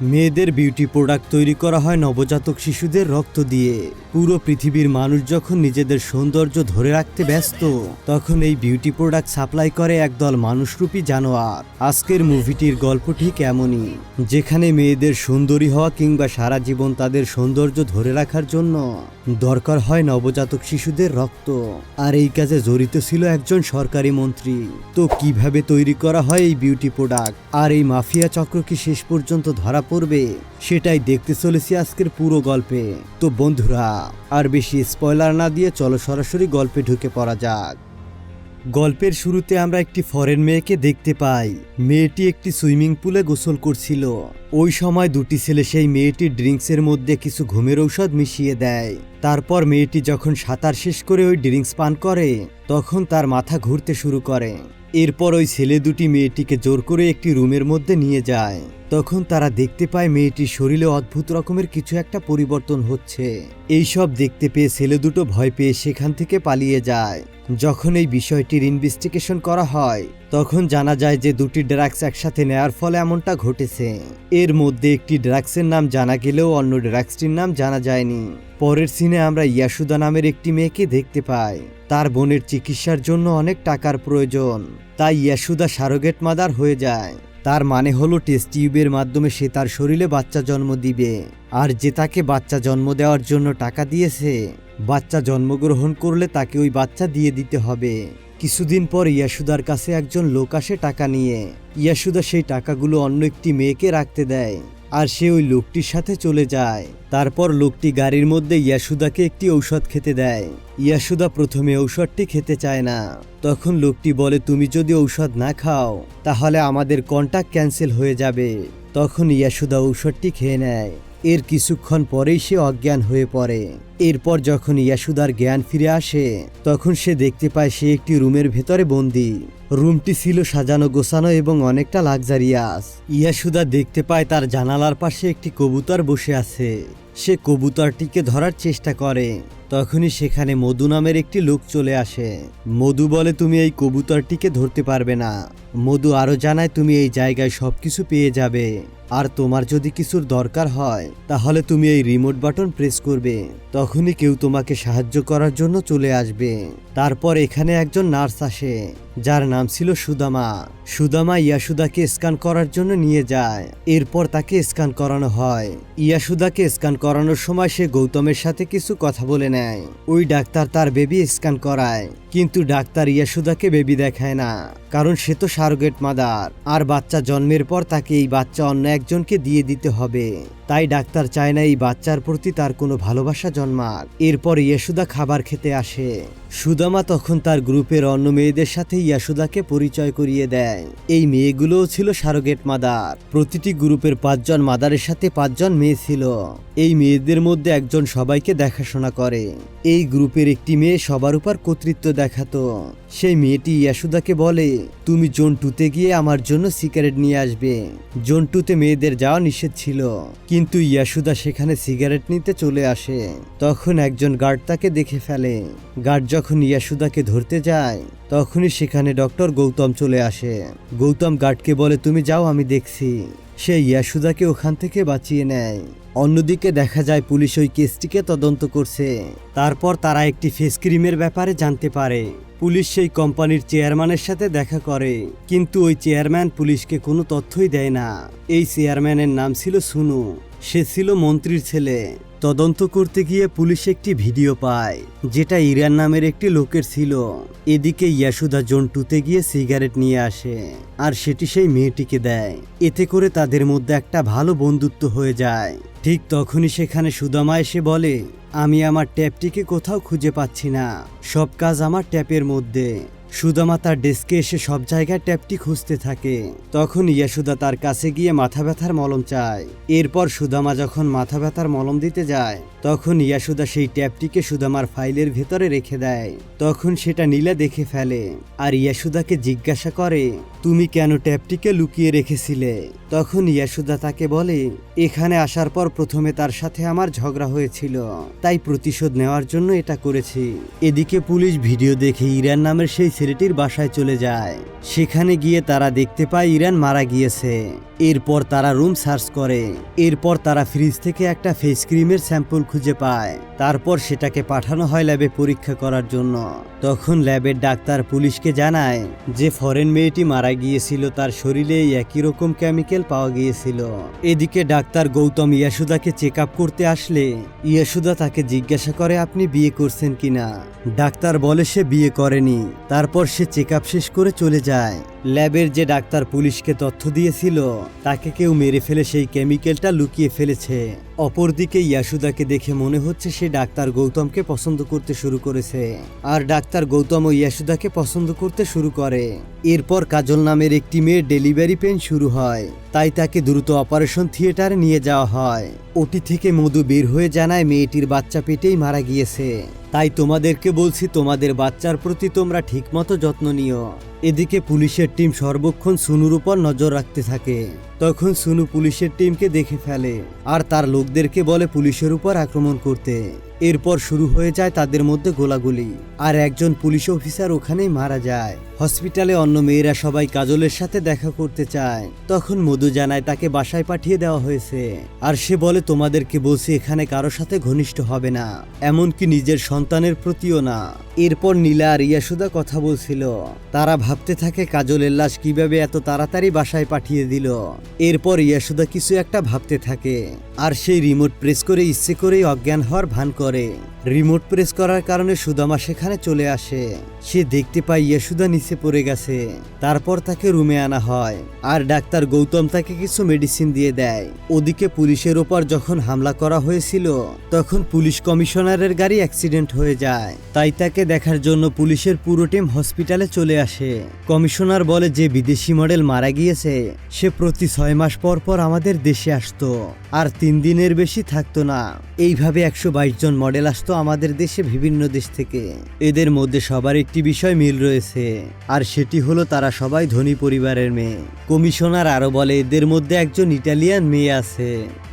মেয়েদের beauty product তৈরি করা হয় নবজাতক শিশুদের রক্ত দিয়ে। পুরো পৃথিবীর মানুষ যখন নিজেদের সৌন্দর্য ধরে রাখতে ব্যস্ত, তখন এই বিউটি প্রোডাক্ট সাপ্লাই করে একদল মানুষরূপী জানোয়ার। আজকের মুভিটির গল্প ঠিক এমনই যেখানে মেয়েদের সুন্দরী হওয়া কিংবা সারা জীবন তাদের সৌন্দর্য ধরে রাখার জন্য দরকার হয় নবজাতক শিশুদের রক্ত। আর এই কাজে জড়িত ছিল একজন সরকারি মন্ত্রী। তো কীভাবে তৈরি করা হয় এই বিউটি প্রোডাক্ট আর এই মাফিয়া চক্র কি শেষ পর্যন্ত ধরা পড়বে, সেটাই দেখতে চলেছি আজকের পুরো গল্পে। তো বন্ধুরা, আর বেশি স্পয়লার না দিয়ে চলো সরাসরি গল্পে ঢুকে পড়া যাক। গল্পের শুরুতে আমরা একটি ফরেন মেয়েকে দেখতে পাই। মেয়েটি একটি সুইমিং পুলে গোসল করছিল। ওই সময় দুটি ছেলে সেই মেয়েটির ড্রিঙ্কসের মধ্যে কিছু ঘুমের ঔষধ মিশিয়ে দেয়। তারপর মেয়েটি যখন সাঁতার শেষ করে ওই ড্রিঙ্কস পান করে, তখন তার মাথা ঘুরতে শুরু করে। এরপর ওই ছেলে দুটি মেয়েটিকে জোর করে একটি রুমের মধ্যে নিয়ে যায়। তখন তারা দেখতে পায় মেয়েটির শরীরে অদ্ভুত রকমের কিছু একটা পরিবর্তন হচ্ছে। এইসব দেখতে পেয়ে ছেলে দুটো ভয় পেয়ে সেখান থেকে পালিয়ে যায়। যখন এই বিষয়টির ইনভেস্টিগেশন করা হয়, তখন জানা যায় যে দুটি ড্রাগস একসাথে নেয়ার ফলে এমনটা ঘটেছে। এর মধ্যে একটি ড্রাগসের নাম জানা গেলেও অন্য ড্রাগসটির নাম জানা যায়নি। পরের সিনে আমরা ইয়াসুদা নামের একটি মেয়েকে দেখতে পাই। তার বোনের চিকিৎসার জন্য অনেক টাকার প্রয়োজন। তাই ইয়াসুদা সারোগেট মাদার হয়ে যায়। তার মানে হলো টেস্ট টিউবের মাধ্যমে সে তার শরীরে বাচ্চা জন্ম দিবে। আর যে তাকে বাচ্চা জন্ম দেওয়ার জন্য টাকা দিয়েছে বাচ্চা জন্মগ্রহণ করলে তাকে ওই বাচ্চা দিয়ে দিতে হবে। কিছুদিন পর ইয়াসুদার কাছে একজন লোক আসে টাকা নিয়ে। ইয়াসুদা সেই টাকাগুলো অন্য একটি মেয়েকে রাখতে দেয় আর সে ওই লোকটির সাথে চলে যায়। তারপর লোকটি গাড়ির মধ্যে ইয়াসুদাকে একটি ঔষধ খেতে দেয়। ইয়াসুদা প্রথমে ঔষধটি খেতে চায় না। তখন লোকটি বলে, তুমি যদি ঔষধ না খাও, তাহলে আমাদের কন্ট্যাক্ট ক্যান্সেল হয়ে যাবে। তখন ইয়াসুদা ঔষধটি খেয়ে নেয়। এর কিছুক্ষণ পরেই সে অজ্ঞান হয়ে পড়ে। এরপর যখন ইয়াসুদার জ্ঞান ফিরে আসে, তখন সে দেখতে পায় সে একটি রুমের ভেতরে বন্দি। রুমটি ছিল সাজানো, গোছানো এবং অনেকটা লাক্সারিয়াস। ইয়াসুদা দেখতে পায় তার জানালার পাশে একটি কবুতর বসে আছে। সে কবুতরটিকে ধরার চেষ্টা করে। তখনই সেখানে মধু নামের একটি লোক চলে আসে। মধু বলে, তুমি এই কবুতরটিকে ধরতে পারবে না। মধু আরও জানায়, তুমি এই জায়গায় সবকিছু পেয়ে যাবে। আর তোমার যদি কিছুর দরকার হয়, তাহলে তুমি এই রিমোট বাটন প্রেস করবে। তখনই কেউ তোমাকে সাহায্য করার জন্য চলে আসবে। তারপর এখানে একজন নার্স আসে। যার নাম ছিল সুদামা। সুদামা ইয়াসুদাকে স্ক্যান করার জন্য নিয়ে যায়। এরপর তাকে স্ক্যান করানো হয়। ইয়াসুদাকে স্ক্যান করানোর সময় সে গৌতমের সাথে কিছু কথা বলে নেয়। ওই ডাক্তার তার বেবি স্ক্যান করায়। কিন্তু ডাক্তার ইয়াসুদাকে বেবি দেখায় না। কারণ সে তো সারোগেট মাদার। আর বাচ্চা জন্মের পর তাকে এই বাচ্চা অন্য একজনকে দিয়ে দিতে হবে। তাই ডাক্তার চায় না এই বাচ্চার প্রতি তার কোনো ভালোবাসা জন্মাক। এরপর ইয়াসুদা খাবার খেতে আসে। সুদামা তখন তার গ্রুপের অন্য মেয়েদের সাথে ইয়াসুদাকে পরিচয় করিয়ে দেয়। এই মেয়েগুলোও ছিল সারোগেট মাদার। প্রতিটি গ্রুপের পাঁচজন মাদারের সাথে পাঁচজন মেয়ে ছিল। এই মেয়েদের মধ্যে একজন সবাইকে দেখাশোনা করে। এই গ্রুপের একটি মেয়ে সবার উপর কর্তৃত্ব দেখাতো। সেই মেয়েটি ইয়াসুদাকে বলে, তুমি জোন টুতে গিয়ে আমার জন্য সিগারেট নিয়ে আসবে। জোন টুতে মেয়েদের যাওয়া নিষেধ ছিল। কিন্তু ইয়াসুদা সেখানে সিগারেট নিতে চলে আসে। তখন একজন গার্ড তাকে দেখে ফেলে। গার্ড যখন ইয়াসুদাকে ধরতে যায়, তখনই সেখানে ডক্টর গৌতম চলে আসে। গৌতম গার্ডকে বলে, তুমি যাও, আমি দেখছি। সে ইয়াসুদাকে ওখান থেকে বাঁচিয়ে নেয়। অন্যদিকে দেখা যায়, পুলিশ ওই কেসটিকে তদন্ত করছে। তারপর তারা একটি ফেস ক্রিমের ব্যাপারে জানতে পারে। পুলিশ সেই কোম্পানির চেয়ারম্যানের সাথে দেখা করে, কিন্তু ওই চেয়ারম্যান পুলিশকে কোনো তথ্যই দেয় না। এই চেয়ারম্যানের নাম ছিল সুনু। সে ছিল মন্ত্রীর ছেলে। তদন্ত করতে গিয়ে পুলিশ একটি ভিডিও পায়, যেটা ইরান নামের একটি লোকের ছিল। এদিকে ইয়াসুদা জন্টুতে গিয়ে সিগারেট নিয়ে আসে, আর সেটি সেই মেয়েটিকে দেয়। এতে করে তাদের মধ্যে একটা ভালো বন্ধুত্ব হয়ে যায়। ঠিক তখনই সেখানে সুদামা এসে বলে, আমি আমার ট্যাপটিকে কোথাও খুঁজে পাচ্ছি না। সব কাজ আমার ট্যাপের মধ্যে। সুদামা তার ডেস্কে এসে সব জায়গায় ট্যাপটি খুঁজতে থাকে। তখন ইয়াসুদা তার কাছে গিয়ে মাথা ব্যথার মলম চায়। এরপর সুদামা যখন মাথা ব্যথার মলম দিতে যায়, তখন ইয়াসুদা সেই ট্যাপটিকে সুদামার ফাইলের ভেতরে রেখে দেয়। তখন সেটা নীলা দেখে ফেলে। আর ইয়াসুদাকে জিজ্ঞাসা করে, তুমি কেন ট্যাপটিকে লুকিয়ে রেখেছিলে? তখন ইয়াসুদা তাকে বলে, এখানে আসার পর প্রথমে তার সাথে আমার ঝগড়া হয়েছিল। তাই প্রতিশোধ নেওয়ার জন্য এটা করেছি। এদিকে পুলিশ ভিডিও দেখে ইরান নামের সেই ছেলেটির বাসায় চলে যায়। সেখানে গিয়ে তারা দেখতে পায় ইরান মারা গিয়েছে। এরপর তারা রুম সার্চ করে। এরপর তারা ফ্রিজ থেকে একটা ফেস ক্রিমের স্যাম্পল খুঁজে পায়। তারপর সেটাকে পাঠানো হয় ল্যাবে পরীক্ষা করার জন্য। তখন ল্যাবের ডাক্তার পুলিশকে জানায় যে ফরেন মেয়েটি মারা গিয়েছিল, তার শরীরে একই রকম কেমিক্যাল পাওয়া গিয়েছিল। এদিকে ডাক্তার গৌতম ইয়াসুদাকে চেক করতে আসলে ইয়াসুদা তাকে জিজ্ঞাসা করে, আপনি বিয়ে করছেন কিনা? ডাক্তার বলে, সে বিয়ে করেনি। তারপর সে চেক শেষ করে চলে যায়। ল্যাবের যে ডাক্তার পুলিশকে তথ্য দিয়েছিল, তাকে কেউ মেরে ফেলে সেই কেমিক্যালটা লুকিয়ে ফেলেছে। অপরদিকে ইয়াসুদাকে দেখে মনে হচ্ছে সে ডাক্তার গৌতমকে পছন্দ করতে শুরু করেছে। আর ডাক্তার গৌতম ও ইয়াসুদাকে পছন্দ করতে শুরু করে। এরপর কাজল নামের একটি মেয়ের ডেলিভারি পেন শুরু হয়। তাই তাকে দ্রুত অপারেশন থিয়েটারে নিয়ে যাওয়া হয়। ওটি থেকে মধু বের হয়ে জানায় মেয়েটির বাচ্চা পেটেই মারা গিয়েছে। তাই তোমাদেরকে বলছি, তোমাদের বাচ্চার প্রতি তোমরা ঠিকমতো যত্ন নিও। এদিকে পুলিশের টিম সর্বক্ষণ সুনুর উপর নজর রাখতে থাকে। তখন সুনু পুলিশের টিমকে দেখে ফেলে আর তার লোকদেরকে বলে পুলিশের উপর আক্রমণ করতে। এরপর শুরু হয়ে যায় তাদের মধ্যে গোলাগুলি। আর একজন পুলিশ অফিসার ওখানেই মারা যায়। হসপিটালে অন্য মেয়েরা সবাই কাজলের সাথে দেখা করতে চায়। তখন মধু জানায় তাকে বাসায় পাঠিয়ে দেওয়া হয়েছে। আর সে বলে, তোমাদেরকে বলছি, এখানে কারও সাথে ঘনিষ্ঠ হবে না। এমনকি নিজের সন্তানের প্রতিও না। এরপর নীলা আর ইয়াসুদা কথা বলছিল। তারা ভাবতে থাকে কাজলের লাশ কীভাবে এত তাড়াতাড়ি বাসায় পাঠিয়ে দিল। এরপর ইয়াসুদা কিছু একটা ভাবতে থাকে। আর সেই রিমোট প্রেস করে ইচ্ছে করেই অজ্ঞান হওয়ার ভান করে। রিমোট প্রেস করার কারণে সুদামা সেখানে চলে আসে। সে দেখতে পায় ইয়াসুদা নিচে পড়ে গেছে। তারপর তাকে রুমে আনা হয়। আর ডাক্তার গৌতম তাকে কিছু মেডিসিন দিয়ে দেয়। ওদিকে পুলিশের ওপর যখন হামলা করা হয়েছিল, তখন পুলিশ কমিশনারের গাড়ি অ্যাক্সিডেন্ট হয়ে যায়। তাই তাকে দেখার জন্য পুলিশের পুরো টিম হসপিটালে চলে আসে। কমিশনার বলে, যে বিদেশি মডেল মারা গিয়েছে, সে প্রতি ছয় মাস পর পর আমাদের দেশে আসতো। আর তিন দিনের বেশি থাকতো না। এইভাবে একশো বাইশ জন মডেল আসতো আমাদের দেশে বিভিন্ন দেশ থেকে। এদের মধ্যে সবার একটি বিষয় মিল রয়েছে, আর সেটি হলো তারা সবাই ধনী পরিবারের মেয়ে। কমিশনার আরও বলে, এদের মধ্যে একজন ইটালিয়ান মেয়ে আছে,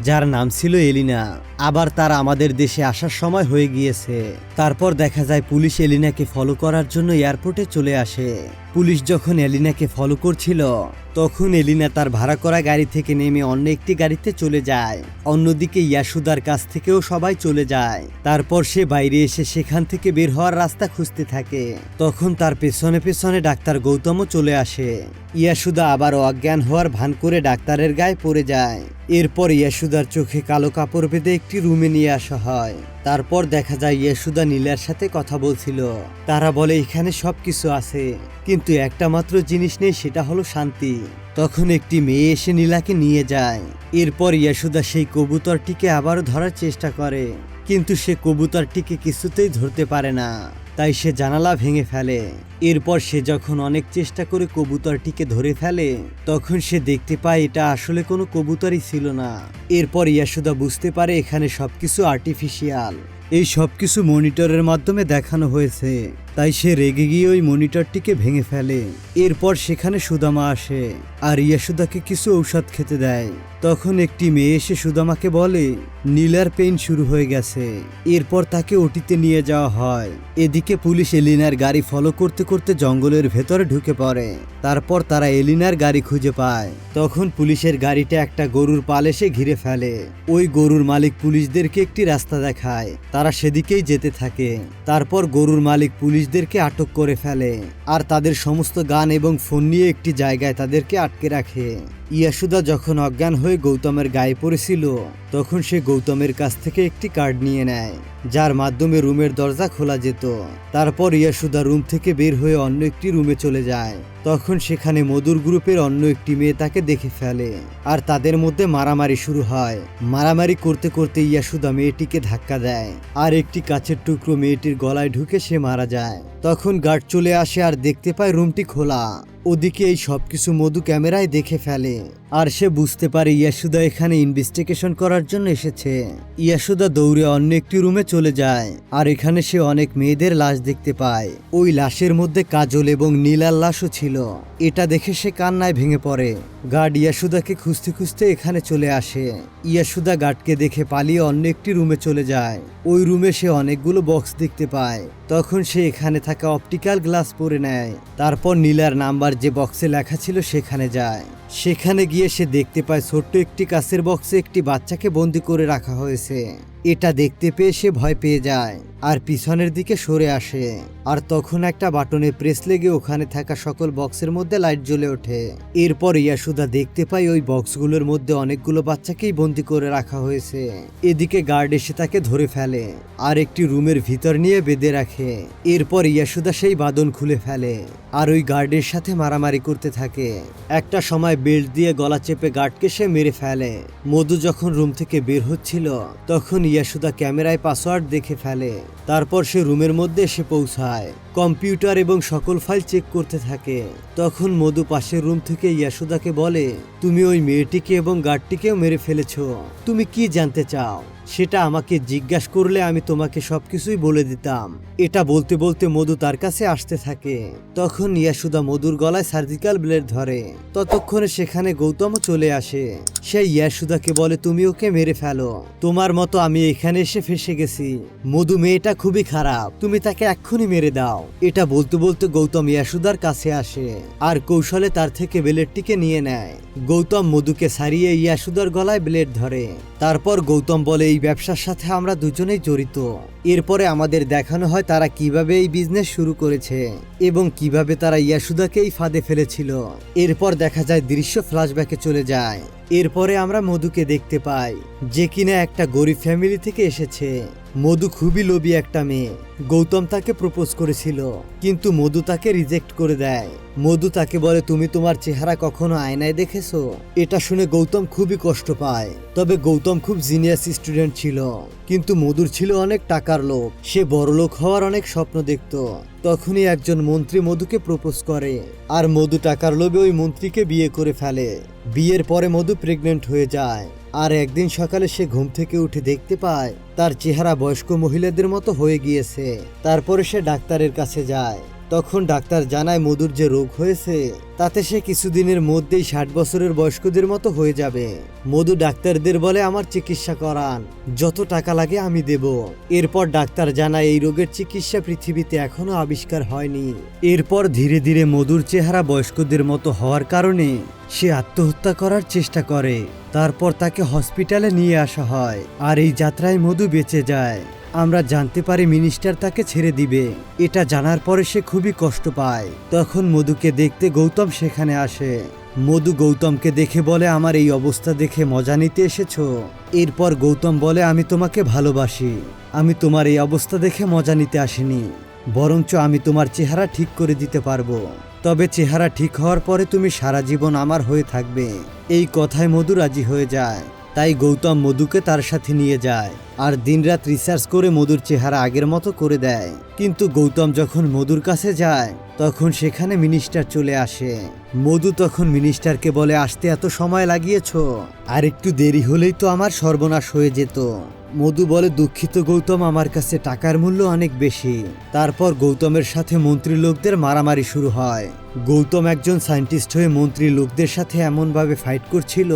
যার নাম ছিল এলিনা। আবার তারা আমাদের দেশে আসার সময় হয়ে গিয়েছে। তারপর দেখা যায় পুলিশ এলিনাকে ফলো করার জন্য এয়ারপোর্টে চলে আসে। পুলিশ যখন এলিনাকে ফলো করছিল, তখন এলিনা তার ভাড়া করা গাড়ি থেকে নেমে অন্য একটি গাড়িতে চলে যায়। অন্যদিকে ইয়াসুদার কাছ থেকেও সবাই চলে যায়। তারপর সে বাইরে এসে সেখান থেকে বের হওয়ার রাস্তা খুঁজতে থাকে। তখন তার পেছনে পেছনে ডাক্তার গৌতমও চলে আসে। ইয়াসুদা আবার অজ্ঞান হওয়ার ভান করে ডাক্তারের গায়ে পড়ে যায়। এরপর ইয়াসুদার চোখে কালো কাপড় বেঁধে একটি রুমে নিয়ে আসা হয়। তারপর দেখা যায় ইয়াসুদা নীলার সাথে কথা বলছিল। তারা বলে, এখানে সব কিছু আছে, কিন্তু একটা মাত্র জিনিস নেই, সেটা হলো শান্তি। তখন একটি মেয়ে এসে নীলাকে নিয়ে যায়। এরপর ইয়াসুদা সেই কবুতরটিকে আবারও ধরার চেষ্টা করে, কিন্তু সে কবুতরটিকে কিছুতেই ধরতে পারে না। তাই সে জানালা ভেঙে ফেলে। এরপর সে যখন অনেক চেষ্টা করে কবুতরটিকে ধরে ফেলে, তখন সে দেখতে পায় এটা আসলে কোনো কবুতরই ছিল না। এরপর ইয়াসুদা বুঝতে পারে এখানে সবকিছু আর্টিফিশিয়াল এই সব কিছু মনিটরের মাধ্যমে দেখানো হয়েছে। তাই সে রেগে গিয়ে ওই মনিটরটিকে ভেঙে ফেলে। এরপর সেখানে সুদামা আসে আর ইয়াসুদাকে কিছু ঔষধ খেতে দেয়। তখন একটি মেয়ে এসে সুদামাকে বলে, নীলার পেইন শুরু হয়ে গেছে। এরপর তাকে ওটিতে নিয়ে যাওয়া হয়। এদিকে পুলিশ এলিনার গাড়ি ফলো করতে করতে জঙ্গলের ভেতরে ঢুকে পড়ে। তারপর তারা এলিনার গাড়ি খুঁজে পায়। তখন পুলিশের গাড়িটা একটা গরুর পাল এসে ঘিরে ফেলে। ওই গরুর মালিক পুলিশদেরকে একটি রাস্তা দেখায়। তারা সেদিকেই যেতে থাকে। তারপর গরুর মালিক পুলিশদেরকে আটক করে ফেলে। আর তাদের সমস্ত গান এবং ফোন নিয়ে একটি জায়গায় তাদেরকে আটকে রাখে। ইয়াসুদা যখন অজ্ঞান হয়ে গৌতমের গায়ে পড়েছিল, তখন সে গৌতমের কাছ থেকে একটি কার্ড নিয়ে নেয়, যার মাধ্যমে রুমের দরজা খোলা যেত। তারপর ইয়াসুদা রুম থেকে বের হয়ে অন্য একটি রুমে চলে যায়। তখন সেখানে মধুর গ্রুপের অন্য একটি মেয়ে তাকে দেখে ফেলে, আর তাদের মধ্যে মারামারি শুরু হয়। মারামারি করতে করতে ইয়াসুদা মেয়েটিকে ধাক্কা দেয়, আর একটি কাছের টুকরো মেয়েটির গলায় ঢুকে সে মারা যায়। তখন গার্ড চলে আসে আর দেখতে পায় রুমটি খোলা। ওদিকে এই সব কিছু মধু ক্যামেরায় দেখে ফেলে। আর সে বুঝতে পারে ইয়াসুদা এখানে ইনভেস্টিগেশন করার জন্য এসেছে। ইয়াসুদা দৌড়ে অন্য একটি রুমে চলে যায়, আর এখানে সে অনেক মেয়েদের লাশ দেখতে পায়। ওই লাশের মধ্যে কাজল এবং নীলার লাশও ছিল। এটা দেখে সে কান্নায় ভেঙে পড়ে। গার্ড ইয়াসুদাকে খুঁজতে খুঁজতে এখানে চলে আসে। ইয়াসুদা গার্ডকে দেখে পালিয়ে অন্য একটি রুমে চলে যায়। ওই রুমে সে অনেকগুলো বক্স দেখতে পায়। তখন সে এখানে থাকা অপটিক্যাল গ্লাস পরে নেয়। তারপর নীলার নাম্বার যে বক্সে লেখা ছিল সেখানে যায়। সেখানে গিয়ে সে দেখতে পায় ছোট্ট একটি কাছের বক্সে একটি বাচ্চাকে বন্দি করে রাখা হয়েছে। এটা দেখতে পেয়ে সে ভয় পেয়ে যায় আর পিছনের দিকে সরে আসে। আর তখন একটা বাটনে প্রেস লেগে ওখানে থাকা সকল বক্সের মধ্যে লাইট জ্বলে ওঠে। এরপর ইয়াসুদা দেখতে পায় ওই বক্সগুলোর মধ্যে অনেকগুলো বাচ্চাকেই বন্দি করে রাখা হয়েছে। এদিকে গার্ড এসে তাকে ধরে ফেলে আর একটি রুমের ভিতর নিয়ে বেঁধে রাখে। এরপর ইয়াসুদা সেই বাদন খুলে ফেলে আর ওই গার্ডের সাথে মারামারি করতে থাকে। একটা সময় বেল্ট দিয়ে গলা চেপে গার্ডকে সে মেরে ফেলে। মধু যখন রুম থেকে বের হচ্ছিল, তখন ইয়াসুদা ক্যামেরায় পাসওয়ার্ড দেখে ফেলে। তারপর সে রুমের মধ্যে এসে পৌঁছায়। কম্পিউটার এবং সকল ফাইল চেক করতে থাকে। তখন মধু পাশের রুম থেকে ইয়াসুদাকে বলে, তুমি ওই মেয়েটিকে এবং গার্ডটিকেও মেরে ফেলেছ। তুমি কি জানতে চাও? সেটা আমাকে জিজ্ঞাসা করলে আমি তোমাকে সবকিছুই বলে দিতাম। এটা বলতে বলতে মধু তার কাছে আসতে থাকে। তখন ইয়াসুদা মধুর গলায় সার্জিক্যাল ব্লেড ধরে। ততক্ষণে সেখানে গৌতমও চলে আসে। সে ইয়াসুদাকে বলে, তুমি ওকে মেরে ফেলো। তোমার মতো আমি এখানে এসে ফেসে গেছি। মধু মেয়েটা খুবই খারাপ। তুমি তাকে এক্ষুনি মেরে দাও। এটা বলতে বলতে গৌতম ইয়াসুদার কাছে আসে আর কৌশলে তার থেকে ব্লেডটিকে নিয়ে নেয়। গৌতম মধুকে সারিয়ে ইয়াসুদার গলায় ব্লেড ধরে। তারপর গৌতম বলে এই ব্যবসার সাথে আমরা দুজনেই জড়িত। এরপরে আমাদের দেখানো হয় তারা কীভাবে এই বিজনেস শুরু করেছে এবং কীভাবে তারা ইয়াসুদাকে এই ফাঁদে ফেলেছিল। এরপর দেখা যায় দৃশ্য ফ্ল্যাশব্যাকে চলে যায়। এরপরে আমরা মধুকে দেখতে পাই, যে কিনা একটা গরিব ফ্যামিলি থেকে এসেছে। মধু খুবই লোভী একটা মেয়ে। গৌতম তাকে প্রপোজ করেছিল, কিন্তু মধু তাকে রিজেক্ট করে দেয়। মধু তাকে বলে, তুমি তোমার চেহারা কখনো আয়নায় দেখেছ? এটা শুনে গৌতম খুবই কষ্ট পায়। তবে গৌতম খুব জিনিয়াস স্টুডেন্ট ছিল, কিন্তু মধুর ছিল অনেক টাকার লোক সে বড়লোক হওয়ার অনেক স্বপ্ন দেখত। তখনই একজন মন্ত্রী মধুকে প্রপোজ করে। আর মধু টাকার লোভে ওই মন্ত্রীকে বিয়ে করে ফেলে। বিয়ের পরে মধু প্রেগনেন্ট হয়ে যায়। আর একদিন সকালে সে ঘুম থেকে উঠে দেখতে পায়, তার চেহারা বয়স্ক মহিলাদের মতো হয়ে গিয়েছে। তারপরে সে ডাক্তারের কাছে যায়। তখন ডাক্তার জানায় মধুর যে রোগ হয়েছে, তাতে সে কিছুদিনের মধ্যেই ষাট বছরের বয়স্কদের মতো হয়ে যাবে। মধু ডাক্তারদের বলে, আমার চিকিৎসা করান, যত টাকা লাগে আমি দেব। এরপর ডাক্তার জানায়, এই রোগের চিকিৎসা পৃথিবীতে এখনও আবিষ্কার হয়নি। এরপর ধীরে ধীরে মধুর চেহারা বয়স্কদের মতো হওয়ার কারণে সে আত্মহত্যা করার চেষ্টা করে। তারপর তাকে হসপিটালে নিয়ে আসা হয়, আর এই যাত্রায় মধু বেঁচে যায়। আমরা জানতে পারি মিনিস্টার তাকে ছেড়ে দিবে। এটা জানার পরে সে খুবই কষ্ট পায়। তখন মধুকে দেখতে গৌতম সেখানে আসে। মধু গৌতমকে দেখে বলে, আমার এই অবস্থা দেখে মজা নিতে এসেছ? এরপর গৌতম বলে, আমি তোমাকে ভালোবাসি। আমি তোমার এই অবস্থা দেখে মজা নিতে আসিনি। বরঞ্চ আমি তোমার চেহারা ঠিক করে দিতে পারব। তবে চেহারা ঠিক হওয়ার পরে তুমি সারা জীবন আমার হয়ে থাকবে। এই কথায় মধু রাজি হয়ে যায়। তাই গৌতম মধুকে তার সাথে নিয়ে যায় আর দিনরাত রিসার্চ করে মধুর চেহারা আগের মতো করে দেয়। কিন্তু গৌতম যখন মধুর কাছে যায়, তখন সেখানে মিনিস্টার চলে আসে। মধু তখন মিনিস্টারকে বলে, আসতে এত সময় লাগিয়েছ। আর একটু দেরি হলেই তো আমার সর্বনাশ হয়ে যেত। মধু বলে, দুঃখিত গৌতম, আমার কাছে টাকার মূল্য অনেক বেশি। তারপর গৌতমের সাথে মন্ত্রী লোকদের মারামারি শুরু হয়। গৌতম একজন সায়েন্টিস্ট হয়ে মন্ত্রী লোকদের সাথে এমনভাবে ফাইট করছিল,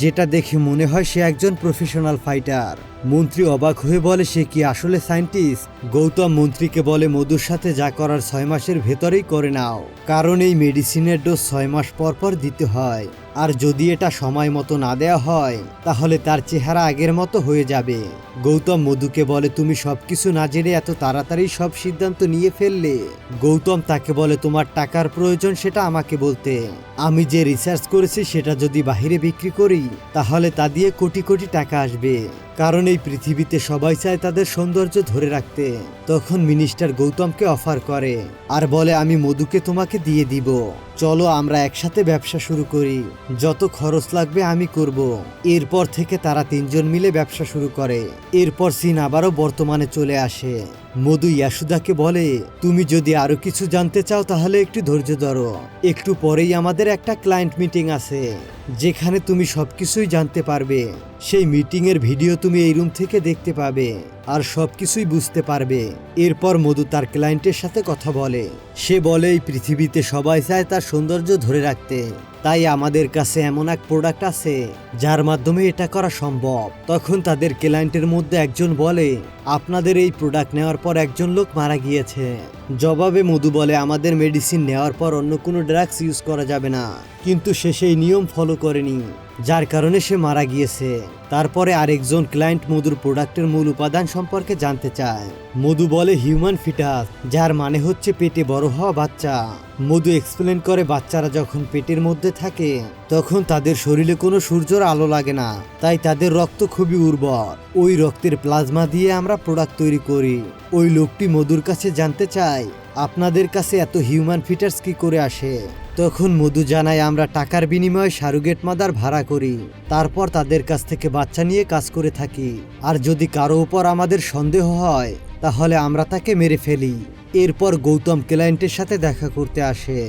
যেটা দেখে মনে হয় সে একজন প্রফেশনাল ফাইটার। মন্ত্রী অবাক হয়ে বলে, সে কি আসলে সায়েন্টিস্ট? গৌতম মন্ত্রীকে বলে, মধুর সাথে যা করার ছয় মাসের ভেতরেই করে নাও, কারণ এই মেডিসিনের ডোজ ছয় মাস পর পর দিতে হয়। আর যদি এটা সময় মতো না দেওয়া হয়, তাহলে তার চেহারা আগের মতো হয়ে যাবে। গৌতম মধুকে বলে, তুমি সবকিছু না জেনে এত তাড়াতাড়ি সব সিদ্ধান্ত নিয়ে ফেললে? গৌতম তাকে বলে, তোমার টাকার প্রয়োজন সেটা আমাকে বলতে। আমি যে রিসার্চ করেছি সেটা যদি বাহিরে বিক্রি করি, তাহলে তা দিয়ে কোটি কোটি টাকা আসবে। কারণ এই পৃথিবীতে সবাই চায় তাদের সৌন্দর্য ধরে রাখতে। তখন মিনিস্টার গৌতমকে অফার করে, আর বলে, আমি মধুকে তোমাকে দিয়ে দিব। চলো আমরা একসাথে ব্যবসা শুরু করি। যত খরচ লাগবে আমি করব। এরপর থেকে তারা তিনজন মিলে ব্যবসা শুরু করে। এরপর সিন আবারও বর্তমানে চলে আসে। মধু ইয়াসুদাকে বলে, তুমি যদি আরও কিছু জানতে চাও তাহলে একটু ধৈর্য ধরো। একটু পরেই আমাদের একটা ক্লায়েন্ট মিটিং আছে। যেখানে তুমি সবকিছুই জানতে পারবে। সেই মিটিংয়ের ভিডিও তুমি এই রুম থেকে দেখতে পাবে আর সব কিছুই বুঝতে পারবে। এরপর মধু তার ক্লায়েন্টের সাথে কথা বলে। সে বলে, এই পৃথিবীতে সবাই চায় তার সৌন্দর্য ধরে রাখতে। তাই আমাদের কাছে এমন এক প্রোডাক্ট আছে, যার মাধ্যমে এটা করা সম্ভব। তখন তাদের ক্লায়েন্টের মধ্যে একজন বলে, আপনাদের এই প্রোডাক্ট নেওয়ার পর একজন লোক মারা গিয়েছে। জবাবে মধু বলে, আমাদের মেডিসিন নেওয়ার পর অন্য কোনো ড্রাগস ইউজ করা যাবে না। কিন্তু সে সেই নিয়ম ফলো করেনি। যার কারণে সে মারা গিয়েছে। তারপরে আরেকজন ক্লায়েন্ট মধুর প্রোডাক্টের মূল উপাদান সম্পর্কে জানতে চায়। মধু বলে হিউম্যান ফিটাস, যার মানে হচ্ছে পেটে বড় হওয়া বাচ্চা। মধু এক্সপ্লেন করে বাচ্চারা যখন পেটের মধ্যে থাকে, তখন তাদের শরীরে কোনো সূর্যর আলো লাগে না, তাই তাদের রক্ত খুবই উর্বর। ওই রক্তের প্লাজমা দিয়ে আমরা প্রোডাক্ট তৈরি করি। ওই লোকটি মধুর কাছে জানতে চায়, আপনাদের কাছে এত হিউম্যান ফিটার্স কি করে আসে? তখন মধু জানায়, আমরা টাকার বিনিময়ে সারুগেট মাদার ভাড়া করি। তারপর তাদের কাছ থেকে বাচ্চা নিয়ে কাজ করে থাকি। আর যদি কারও উপর আমাদের সন্দেহ হয়, তাহলে আমরা তাকে মেরে ফেলি। এরপর গৌতম ক্লায়েন্টের সাথে দেখা করতে আসে।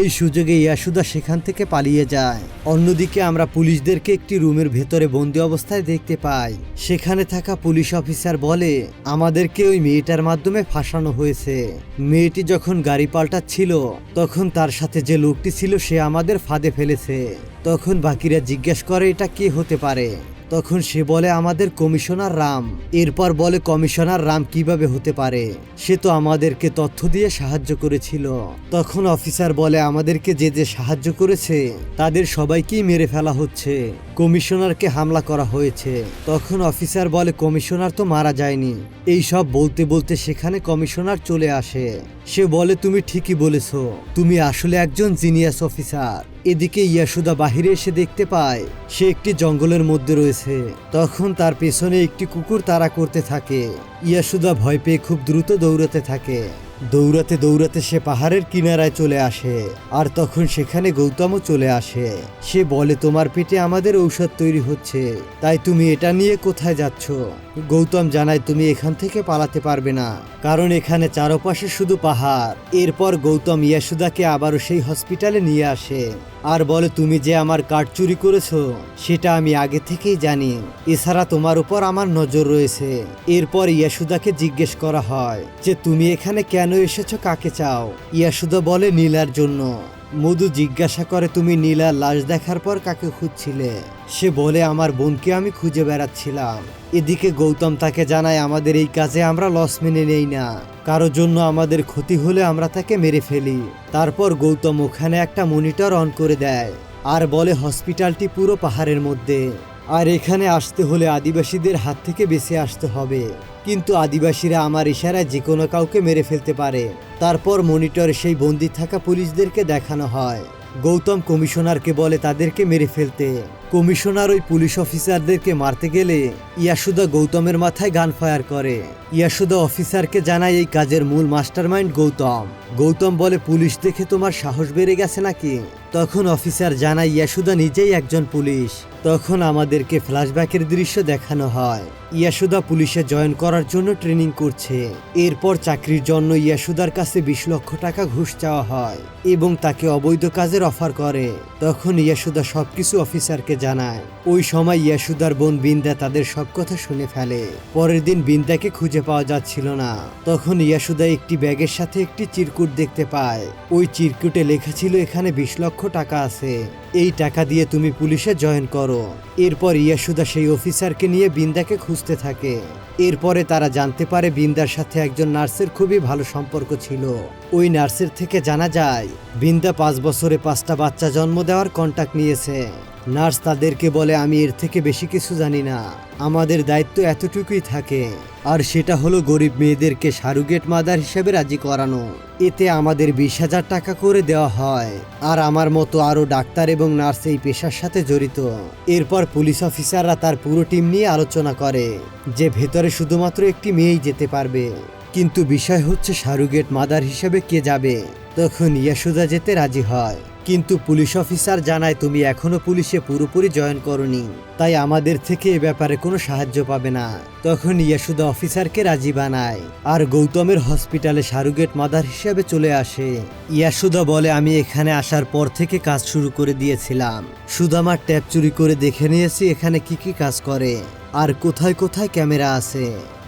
এই সুযোগে ইয়াসুদা সেখান থেকে পালিয়ে যায়। অন্যদিকে আমরা পুলিশদেরকে একটি রুমের ভেতরে বন্দি অবস্থায় দেখতে পাই। সেখানে থাকা পুলিশ অফিসার বলে, আমাদেরকে ওই মেয়েটার মাধ্যমে ফাঁসানো হয়েছে। মেয়েটি যখন গাড়ি পাল্টাচ্ছিল, তখন তার সাথে যে লোকটি ছিল সে আমাদের ফাঁদে ফেলেছে। তখন বাকিরা জিজ্ঞেস করে, এটা কে হতে পারে? তখন সে বলে, আমাদের কমিশনার রাম। এরপর বলে, কমিশনার রাম কীভাবে হতে পারে? সে তো আমাদেরকে তথ্য দিয়ে সাহায্য করেছিল। তখন অফিসার বলে, আমাদেরকে যে যে সাহায্য করেছে, তাদের সবাইকেই মেরে ফেলা হচ্ছে। কমিশনারকে হামলা করা হয়েছে। তখন অফিসার বলে, কমিশনার তো মারা যায়নি। এই সব বলতে বলতে সেখানে কমিশনার চলে আসে। সে বলে, তুমি ঠিকই বলেছ। তুমি আসলে একজন জিনিয়াস অফিসার। এদিকে ইয়াসুদা বাহিরে এসে দেখতে পায়, সে একটি জঙ্গলের মধ্যে রয়েছে। তখন তার পেছনে একটি কুকুর তাড়া করতে থাকে। ইয়াসুদা ভয় পেয়ে খুব দ্রুত দৌড়াতে থাকে। দৌড়াতে দৌড়াতে সে পাহাড়ের কিনারায় চলে আসে আর তখন সেখানে গৌতমও চলে আসে। সে বলে, তোমার পেটে আমাদের ঔষধ তৈরি হচ্ছে, তাই তুমি এটা নিয়ে কোথায় যাচ্ছ? গৌতম জানায়, তুমি এখান থেকে পালাতে পারবে না, কারণ এখানে চারপাশে শুধু পাহাড়। এরপর গৌতম ইয়াসুদাকে আবারও সেই হসপিটালে নিয়ে আসে। আর বলে তুমি যে আমার কার্ড চুরি করেছ, সেটা আমি আগে থেকেই জানি। এছাড়া তোমার উপর আমার নজর রয়েছে। এরপর ইয়াসুদাকে জিজ্ঞেস করা হয় যে, তুমি এখানে কেন এসেছ? কাকে চাও? ইয়াসুদা বলে, নীলার জন্য। মধু জিজ্ঞাসা করে, তুমি নীলার লাশ দেখার পর কাকে খুঁজছিলে? সে বলে, আমার বোনকে আমি খুঁজে বেড়াচ্ছিলাম। এদিকে গৌতম তাকে জানায়, আমাদের এই কাজে আমরা লস মেনে নেই না। কারোর জন্য আমাদের ক্ষতি হলে আমরা তাকে মেরে ফেলি। তারপর গৌতম ওখানে একটা মনিটর অন করে দেয় আর বলে, হসপিটালটি পুরো পাহাড়ের মধ্যে। আর এখানে আসতে হলে আদিবাসীদের হাত থেকে বেঁচে আসতে হবে। কিন্তু আদিবাসীরা আমার ইশারায় যে কোনো কাউকে মেরে ফেলতে পারে। তারপর মনিটরে সেই বন্দি থাকা পুলিশদেরকে দেখানো হয়। গৌতম কমিশনারকে বলে, তাদেরকে মেরে ফেলতে। কমিশনার ওই পুলিশ অফিসারদেরকে মারতে গেলে ইয়াসুদা গৌতমের মাথায় গান ফায়ার করে। ইয়াসুদা অফিসারকে জানায় এই কাজের মূল মাস্টারমাইন্ড গৌতম। গৌতম বলে, পুলিশ দেখে তোমার সাহস বেড়ে গেছে নাকি? তখন অফিসার জানায়, ইয়াসুদা নিজেই একজন পুলিশ। তখন আমাদেরকে ফ্ল্যাশব্যাকের দৃশ্য দেখানো হয়। ইয়াসুদা পুলিশে জয়েন করার জন্য ট্রেনিং করছে। এরপর চাকরির জন্য ইয়াসুদার কাছে বিশ লক্ষ টাকা ঘুষ চাওয়া হয় এবং তাকে অবৈধ কাজের অফার করে। তখন ইয়াসুদা সবকিছু অফিসারকে জানায়। ওই সময় ইয়াসুদার বোন বিন্দা তাদের সব কথা শুনে ফেলে। পরের দিন বিন্দাকে খুঁজে পাওয়া যাচ্ছিল না। তখন ইয়াসুদা একটি ব্যাগের সাথে একটি চিরকুট দেখতে পায়। ওই চিরকুটে লেখা ছিল, এখানে বিশ লক্ষ টাকা আছে। এই টাকা দিয়ে তুমি পুলিশে জয়েন করো। এরপর ইয়াসুদা সেই অফিসারকে নিয়ে বিন্দাকে খুঁজতে থাকে। এরপরে তারা জানতে পারে বিন্দার সাথে একজন নার্সের খুবই ভালো সম্পর্ক ছিল। ওই নার্সের থেকে জানা যায়, বিন্দা পাঁচ বছরে পাঁচটা বাচ্চা জন্ম দেওয়ার কন্টাক্ট নিয়েছে। নার্স তাদেরকে বলে, আমি এর থেকে বেশি কিছু জানি না। আমাদের দায়িত্ব এতটুকুই থাকে। আর সেটা হলো গরিব মেয়েদেরকে সারুগেট মাদার হিসেবে রাজি করানো। এতে আমাদের বিশ হাজার টাকা করে দেওয়া হয়। আর আমার মতো আরও ডাক্তার এবং নার্স এই পেশার সাথে জড়িত। এরপর পুলিশ অফিসাররা তার পুরো টিম নিয়ে আলোচনা করে, যে ভেতরে শুধুমাত্র একটি মেয়েই যেতে পারবে। কিন্তু বিষয় হচ্ছে সারুগেট মাদার হিসেবে কে যাবে? তখন ইয়াসুদা যেতে রাজি হয়। কিন্তু পুলিশ অফিসার জানায়, তুমি এখনও পুলিশে পুরোপুরি জয়েন করনি, তাই আমাদের থেকে এ ব্যাপারে কোনো সাহায্য পাবে না। তখন ইয়াসুদা অফিসারকে রাজি বানায় আর গৌতমের হসপিটালে সারুগেট মাদার হিসেবে চলে আসে। ইয়াসুদা বলে, আমি এখানে আসার পর থেকে কাজ শুরু করে দিয়েছিলাম। সুদামার ট্যাপ চুরি করে দেখে নিয়েছি এখানে কি কি কাজ করে আর কোথায় কোথায় ক্যামেরা আছে।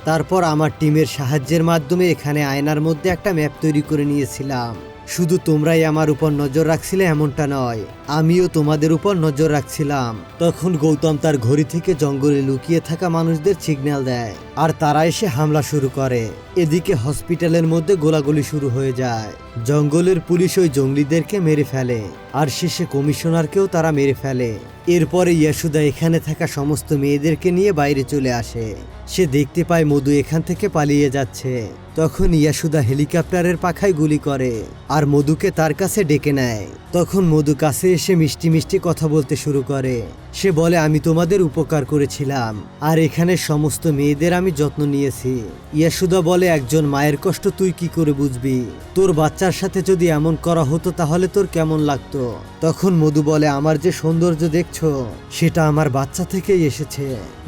তারপর আমার টিমের সাহায্যের মাধ্যমে এখানে আয়নার মধ্যে একটা ম্যাপ তৈরি করে নিয়েছিলাম। শুধু তোমরাই আমার উপর নজর রাখছিলে এমনটা নয়, আমিও তোমাদের উপর নজর রাখছিলাম। তখন গৌতম তার ঘড়ি থেকে জঙ্গলে লুকিয়ে থাকা মানুষদের সিগন্যাল দেয়, আর তারা এসে হামলা শুরু করে। এদিকে হসপিটালের মধ্যে গোলাগুলি শুরু হয়ে যায়। জঙ্গলের পুলিশ ওই জঙ্গলিদেরকে মেরে ফেলে, আর শেষে কমিশনারকেও তারা মেরে ফেলে। এরপরে ইয়াসুদা এখানে থাকা সমস্ত মেয়েদেরকে নিয়ে বাইরে চলে আসে। সে দেখতে পায় মধু এখান থেকে পালিয়ে যাচ্ছে। তখন ইয়াসুদা হেলিকপ্টারের পাখায় গুলি করে, আর মধুকে তার কাছে ডেকে নেয়। তখন মধু কাছে এসে মিষ্টি মিষ্টি কথা বলতে শুরু করে। সে বলে, আমি তোমাদের উপকার করেছিলাম, আর এখানে সমস্ত মেয়েদের আমি যত্ন নিয়েছি। ইয়াসুদা বলে, একজন মায়ের কষ্ট তুই কি করে বুঝবি? তোর বাচ্চার সাথে যদি এমন করা হতো, তাহলে তোর কেমন লাগতো? তখন মধু বলে, আমার যে সৌন্দর্য দেখছ, সেটা আমার বাচ্চা থেকেই এসেছে।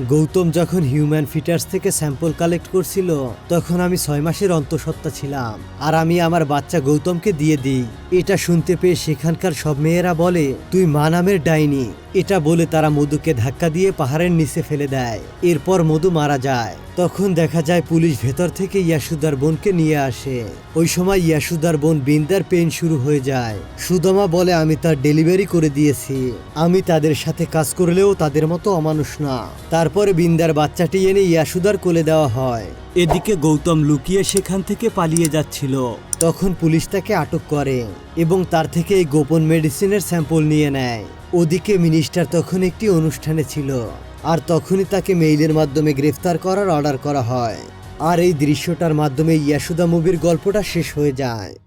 গৌতম যখন হিউম্যান ফিটার্স থেকে স্যাম্পল কালেক্ট করছিল, তখন আমি ছয় মাসের অন্তঃসত্ত্বা ছিলাম, আর আমি আমার বাচ্চা গৌতমকে দিয়ে দিই। এটা শুনতে পেয়ে সেখানকার সব মেয়েরা বলে, তুই মা নামের ডাইনি এটা বলে তারা মধুকে ধাক্কা দিয়ে পাহাড়ের নিচে ফেলে দেয়। এরপর মধু মারা যায়। তখন দেখা যায় পুলিশ ভেতর থেকে ইয়াসুদার বোনকে নিয়ে আসে। ওই সময় ইয়াসুদার বোন বিন্দার পেন শুরু হয়ে যায়। সুদমা বলে, আমি তার ডেলিভারি করে দিয়েছি। আমি তাদের সাথে কাজ করলেও তাদের মতো অমানুষ না। তারপরে বিন্দার বাচ্চাটি এনে ইয়াসুদার কোলে দেওয়া হয়। এদিকে গৌতম লুকিয়ে সেখান থেকে পালিয়ে যাচ্ছিল। তখন পুলিশ তাকে আটক করে এবং তার থেকে এই গোপন মেডিসিনের স্যাম্পল নিয়ে নেয়। ওদিকে মিনিস্টার তখন একটি অনুষ্ঠানে ছিল, আর তখনই তাকে মেইলের মাধ্যমে গ্রেফতার করার অর্ডার করা হয়। আর এই দৃশ্যটার মাধ্যমে ইয়াসুদা মুভির গল্পটা শেষ হয়ে যায়।